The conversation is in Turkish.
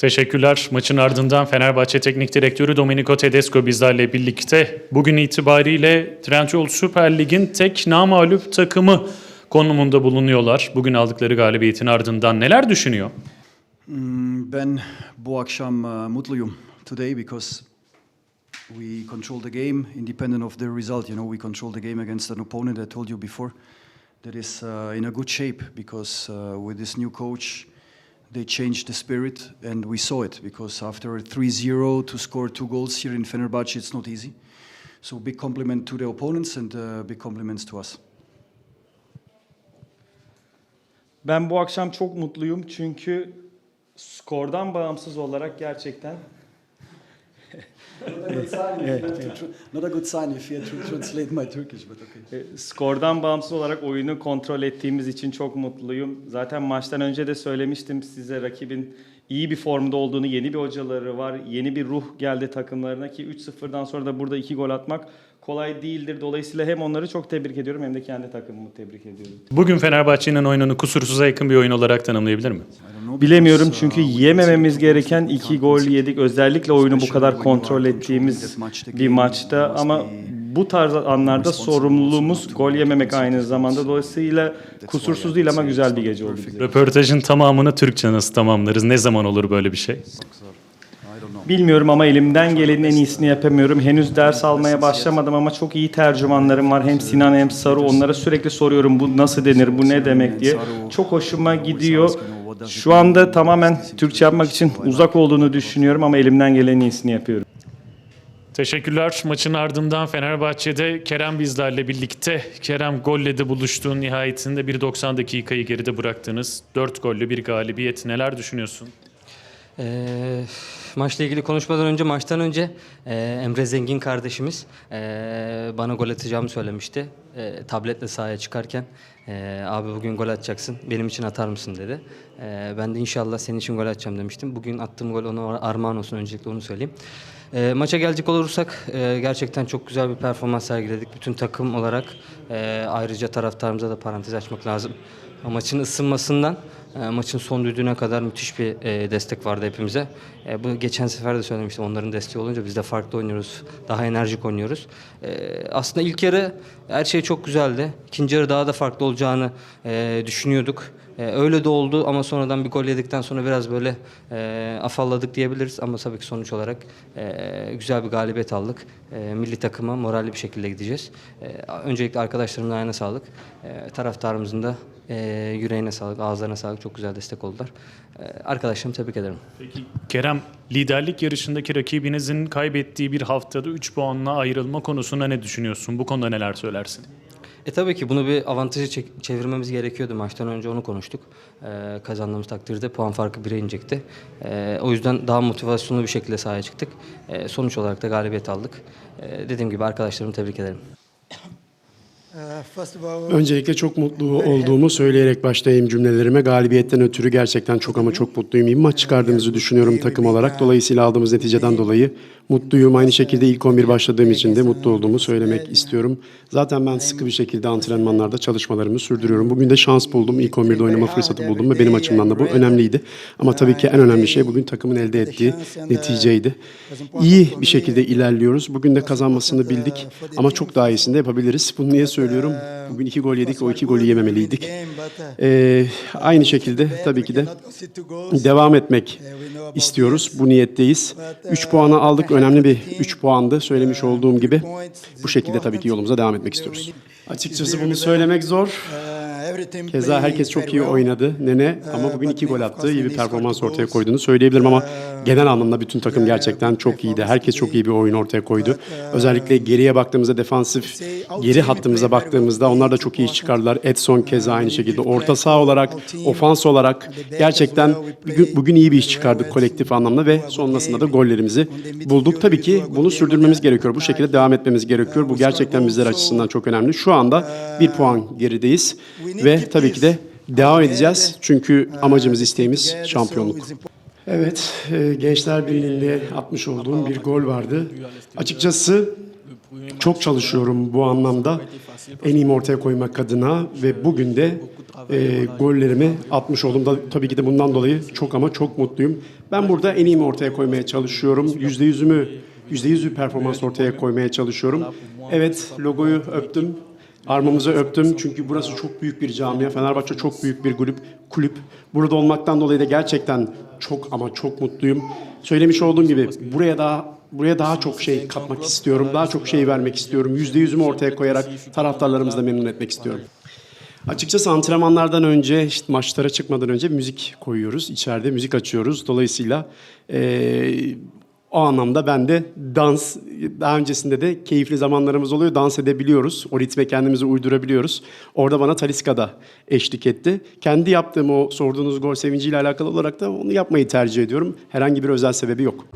Teşekkürler. Maçın ardından Fenerbahçe Teknik Direktörü Domenico Tedesco bizlerle birlikte bugün itibariyle Trendyol Süper Lig'in tek namağlup takımı konumunda bulunuyorlar. Bugün aldıkları galibiyetin ardından neler düşünüyor? Mm, Ben bu akşam uh, mutluyum today because we control the game independent of the result. You know, we control the game against an opponent I told you before that is uh, in a good shape because uh, with this new coach they changed the spirit and we saw it because after 3-0 to score two goals here in Fenerbahce it's not easy. So big compliment to the opponents and uh, big compliments to us. Ben bu akşam çok mutluyum çünkü skordan bağımsız olarak gerçekten Not a good sign if you to translate my Turkish, but okay. e, skordan bağımsız olarak oyunu kontrol ettiğimiz için çok mutluyum. Zaten maçtan önce de söylemiştim size rakibin iyi bir formda olduğunu, yeni bir hocaları var, yeni bir ruh geldi takımlarına ki 3-0'dan sonra da burada iki gol atmak kolay değildir. Dolayısıyla hem onları çok tebrik ediyorum hem de kendi takımımı tebrik ediyorum. Bugün Fenerbahçe'nin oyununu kusursuza yakın bir oyun olarak tanımlayabilir mi? Bilemiyorum çünkü yemememiz gereken iki gol yedik. Özellikle oyunu bu kadar kontrol ettiğimiz bir maçta ama bu tarz anlarda sorumluluğumuz gol yememek aynı zamanda. Dolayısıyla kusursuz değil ama güzel bir gece oldu bize. Röportajın tamamını Türkçe nasıl tamamlarız? Ne zaman olur böyle bir şey? Bilmiyorum ama elimden gelenin en iyisini yapamıyorum. Henüz ders almaya başlamadım ama çok iyi tercümanlarım var. Hem Sinan hem Saru. Onlara sürekli soruyorum bu nasıl denir, bu ne demek diye. Çok hoşuma gidiyor. Şu anda tamamen Türkçe yapmak için uzak olduğunu düşünüyorum ama elimden gelenin en iyisini yapıyorum. Teşekkürler. Maçın ardından Fenerbahçe'de Kerem bizlerle birlikte. Kerem golle de buluştuğun nihayetinde bir 90 dakikayı geride bıraktınız. 4 gollü bir galibiyet. Neler düşünüyorsun? Ee, maçla ilgili konuşmadan önce, maçtan önce e, Emre Zengin kardeşimiz e, bana gol atacağımı söylemişti. E, tabletle sahaya çıkarken, e, abi bugün gol atacaksın, benim için atar mısın dedi. E, ben de inşallah senin için gol atacağım demiştim. Bugün attığım gol ona armağan olsun, öncelikle onu söyleyeyim. E, maça gelecek olursak e, gerçekten çok güzel bir performans sergiledik. Bütün takım olarak e, ayrıca taraftarımıza da parantez açmak lazım. Maçın ısınmasından maçın son düdüğüne kadar müthiş bir e, destek vardı hepimize. E, bu geçen sefer de söylemiştim. Onların desteği olunca biz de farklı oynuyoruz. Daha enerjik oynuyoruz. E, aslında ilk yarı her şey çok güzeldi. İkinci yarı daha da farklı olacağını e, düşünüyorduk. E, öyle de oldu ama sonradan bir gol yedikten sonra biraz böyle e, afalladık diyebiliriz. Ama tabii ki sonuç olarak e, güzel bir galibiyet aldık. E, milli takıma moralli bir şekilde gideceğiz. E, öncelikle arkadaşlarımın ayağına sağlık. E, taraftarımızın da e, yüreğine sağlık, ağızlarına sağlık. Çok güzel destek oldular. E, arkadaşlarımı tebrik ederim. Peki Kerem, liderlik yarışındaki rakibinizin kaybettiği bir haftada 3 puanla ayrılma konusunda ne düşünüyorsun? Bu konuda neler söylersin? E tabii ki bunu bir avantajı çevirmemiz gerekiyordu. Maçtan önce onu konuştuk. E, kazandığımız takdirde puan farkı 1'e inecekti. E, o yüzden daha motivasyonlu bir şekilde sahaya çıktık. E, sonuç olarak da galibiyet aldık. E, dediğim gibi arkadaşlarımı tebrik ederim. Öncelikle çok mutlu olduğumu söyleyerek başlayayım cümlelerime. Galibiyetten ötürü gerçekten çok ama çok mutluyum. İyi maç çıkardığımızı düşünüyorum takım olarak. Dolayısıyla aldığımız neticeden dolayı mutluyum. Aynı şekilde ilk 11 başladığım için de mutlu olduğumu söylemek istiyorum. Zaten ben sıkı bir şekilde antrenmanlarda çalışmalarımı sürdürüyorum. Bugün de şans buldum. İlk 11'de oynama fırsatı buldum ve benim açımdan da bu önemliydi. Ama tabii ki en önemli şey bugün takımın elde ettiği neticeydi. İyi bir şekilde ilerliyoruz. Bugün de kazanmasını bildik ama çok daha iyisini de yapabiliriz. Bunu niye söylüyorum? Bugün iki gol yedik, o iki golü yememeliydik. Ee, aynı şekilde tabii ki de devam etmek istiyoruz. Bu niyetteyiz. 3 puanı aldık. Önemli bir 3 puandı. Söylemiş olduğum gibi bu şekilde tabii ki yolumuza devam etmek istiyoruz. Açıkçası bunu söylemek zor. Keza herkes çok iyi oynadı Nene ama bugün iki gol attı. iyi bir performans ortaya koyduğunu söyleyebilirim ama genel anlamda bütün takım gerçekten çok iyiydi. Herkes çok iyi bir oyun ortaya koydu. Özellikle geriye baktığımızda defansif geri hattımıza baktığımızda onlar da çok iyi iş çıkardılar. Edson keza aynı şekilde. Orta saha olarak, ofans olarak gerçekten bugün, bugün iyi bir iş çıkardık kolektif anlamda ve sonrasında da gollerimizi bulduk. Tabii ki bunu sürdürmemiz gerekiyor. Bu şekilde devam etmemiz gerekiyor. Bu gerçekten bizler açısından çok önemli. Şu anda bir puan gerideyiz ve tabii ki de devam edeceğiz. Çünkü amacımız, isteğimiz şampiyonluk. Evet, e, Gençler Birliği'nde atmış olduğum bir gol vardı. Açıkçası Çok çalışıyorum bu anlamda. En iyimi ortaya koymak adına ve bugün de e, gollerimi atmış oldum. Da, tabii ki de bundan dolayı çok ama çok mutluyum. Ben burada en iyimi ortaya koymaya çalışıyorum. Yüzde yüzümü, yüzde yüz bir performans ortaya koymaya çalışıyorum. Evet, logoyu öptüm. Armamızı öptüm çünkü burası çok büyük bir camia. Fenerbahçe çok büyük bir kulüp. kulüp. Burada olmaktan dolayı da gerçekten çok ama çok mutluyum. Söylemiş olduğum gibi buraya daha buraya daha çok şey katmak istiyorum. Daha çok şey vermek istiyorum. Yüzde yüzümü ortaya koyarak taraftarlarımızı da memnun etmek istiyorum. Açıkçası antrenmanlardan önce, işte maçlara çıkmadan önce müzik koyuyoruz. İçeride müzik açıyoruz. Dolayısıyla eee, o anlamda ben de dans, daha öncesinde de keyifli zamanlarımız oluyor. Dans edebiliyoruz. O ritme kendimizi uydurabiliyoruz. Orada bana Taliska da eşlik etti. Kendi yaptığım o sorduğunuz gol sevinciyle alakalı olarak da onu yapmayı tercih ediyorum. Herhangi bir özel sebebi yok.